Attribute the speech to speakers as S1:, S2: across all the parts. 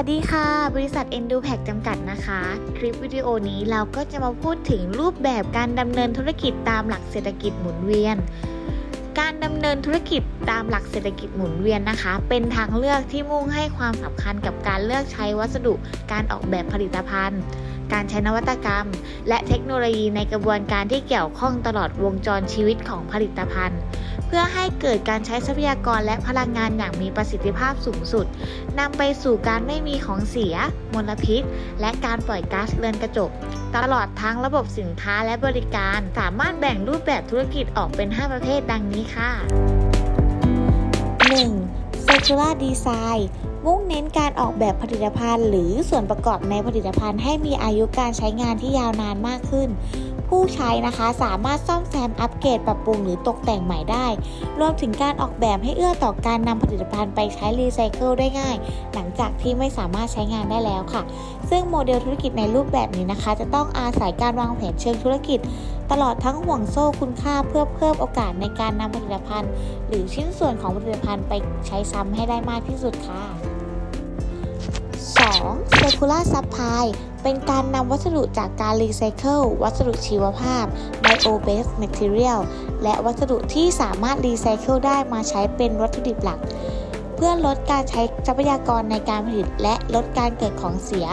S1: ัสดีค่ะ บริษัท Endupack จำกัดนะคะ คลิปวิดีโอนี้เราก็จะมาพูดถึงรูปแบบการดำเนินธุรกิจตามหลักเศรษฐกิจหมุนเวียน การดำเนินธุรกิจตามหลักเศรษฐกิจหมุนเวียนนะคะ เป็นทางเลือกที่มุ่งให้ความสำคัญกับการเลือกใช้วัสดุการออกแบบผลิตภัณฑ์ การใช้นวัตกรรม และเทคโนโลยีในกระบวนการที่เกี่ยวข้องตลอดวงจรชีวิตของผลิตภัณฑ์ เพื่อให้เกิดการใช้ทรัพยากรและพลังงานอย่างมีประสิทธิภาพสูงสุดนำไปสู่การไม่มีของเสีย มลพิษ และการปล่อยก๊าซเรือนกระจก ตลอดทั้งระบบสินค้าและบริการ สามารถแบ่งรูปแบบธุรกิจออกเป็น 5 ประเภทดังนี้ค่ะ 1. Circular Design มุ่งเน้นการออกแบบผลิตภัณฑ์ หรือส่วนประกอบในผลิตภัณฑ์ให้มีอายุการใช้งานที่ยาวนานมากขึ้น ผู้ใช้นะคะสามารถซ่อมแซมอัปเกรดปรับปรุงหรือตกแต่งใหม่ได้ รวมถึงการออกแบบให้เอื้อต่อการนำผลิตภัณฑ์ไปใช้รีไซเคิลได้ง่าย หลังจากที่ไม่สามารถใช้งานได้แล้วค่ะ ซึ่งโมเดลธุรกิจในรูปแบบนี้นะคะ จะต้องอาศัยการวางแผนเชิงธุรกิจ ตลอดทั้งห่วงโซ่คุณค่าเพื่อเพิ่มโอกาสในการนำผลิตภัณฑ์ หรือชิ้นส่วนของผลิตภัณฑ์ไปใช้ซ้ำให้ได้มากที่สุดค่ะ 2. Circular Supply เป็นการนำวัสดุจากการรีไซเคิลวัสดุชีวภาพ Bio-based Material และวัสดุที่สามารถรีไซเคิลได้มาใช้เป็นวัตถุดิบหลัก เพื่อลดการใช้ทรัพยากรในการผลิตและลดการเกิดของเสีย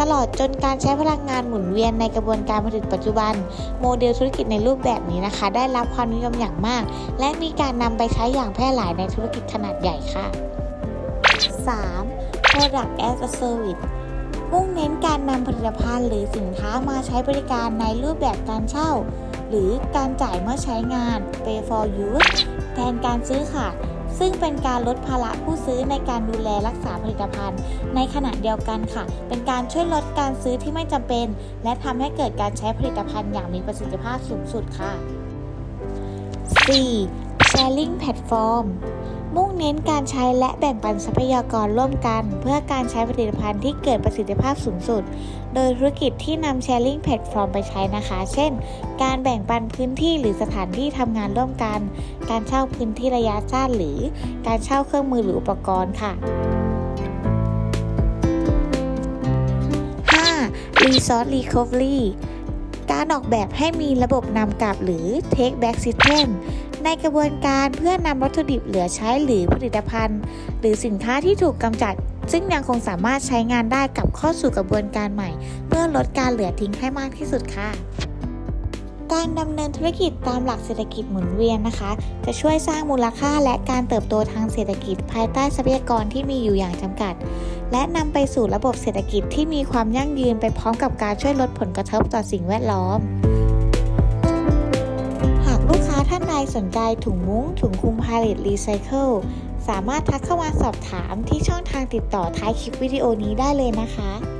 S1: ตลอดจนการใช้พลังงานหมุนเวียนในกระบวนการผลิตปัจจุบัน โมเดลธุรกิจในรูปแบบนี้นะคะ ได้รับความนิยมอย่างมาก และมีการนำไปใช้อย่างแพร่หลายในธุรกิจขนาดใหญ่ค่ะ 3. Product as a Service มุ่งเน้นการนำผลิตภัณฑ์หรือสินค้ามาใช้บริการในรูปแบบการเช่า หรือการจ่ายเมื่อใช้งาน pay for use แทนการซื้อค่ะซึ่งเป็นการลดภาระผู้ซื้อในการดูแลรักษาผลิตภัณฑ์ ในขณะเดียวกันค่ะ เป็นการช่วยลดการซื้อที่ไม่จำเป็น และทำให้เกิดการใช้ผลิตภัณฑ์อย่างมีประสิทธิภาพสูงสุดค่ะ 4. Sharing Platform มุ่งเน้นการใช้และแบ่งปันทรัพยากรร่วมกัน เพื่อการใช้ผลิตภัณฑ์ที่เกิดประสิทธิภาพสูงสุด โดยธุรกิจที่นำ Sharing Platform ไปใช้นะคะ เช่น การแบ่งปันพื้นที่หรือสถานที่ทำงานร่วมกัน การเช่าพื้นที่ระยะสั้นหรือ การเช่าเครื่องมือหรืออุปกรณ์ค่ะ 5. Resource Recovery การออกแบบให้มีระบบนำกลับหรือ Take Back System ในกระบวนการเพื่อนำวัตถุดิบเหลือใช้หรือผลิตภัณฑ์ หรือสินค้าที่ถูกกำจัด ซึ่งยังคงสามารถใช้งานได้กลับเข้าสู่กระบวนการใหม่ เพื่อลดการเหลือทิ้งให้มากที่สุดค่ะการดำเนินธุรกิจตามหลักเศรษฐกิจหมุนเวียนนะคะ จะช่วยสร้างมูลค่าและการเติบโตทางเศรษฐกิจ ภายใต้ทรัพยากรที่มีอยู่อย่างจำกัด และนำไปสู่ระบบเศรษฐกิจที่มีความยั่งยืนไปพร้อมกับการช่วยลดผลกระทบต่อสิ่งแวดล้อม สนใจถุงมุ้ง ถุงคลุมพาเลตรีไซเคิลสามารถทักเข้ามาสอบถามที่ช่องทางติดต่อท้ายคลิปวิดีโอนี้ได้เลยนะคะ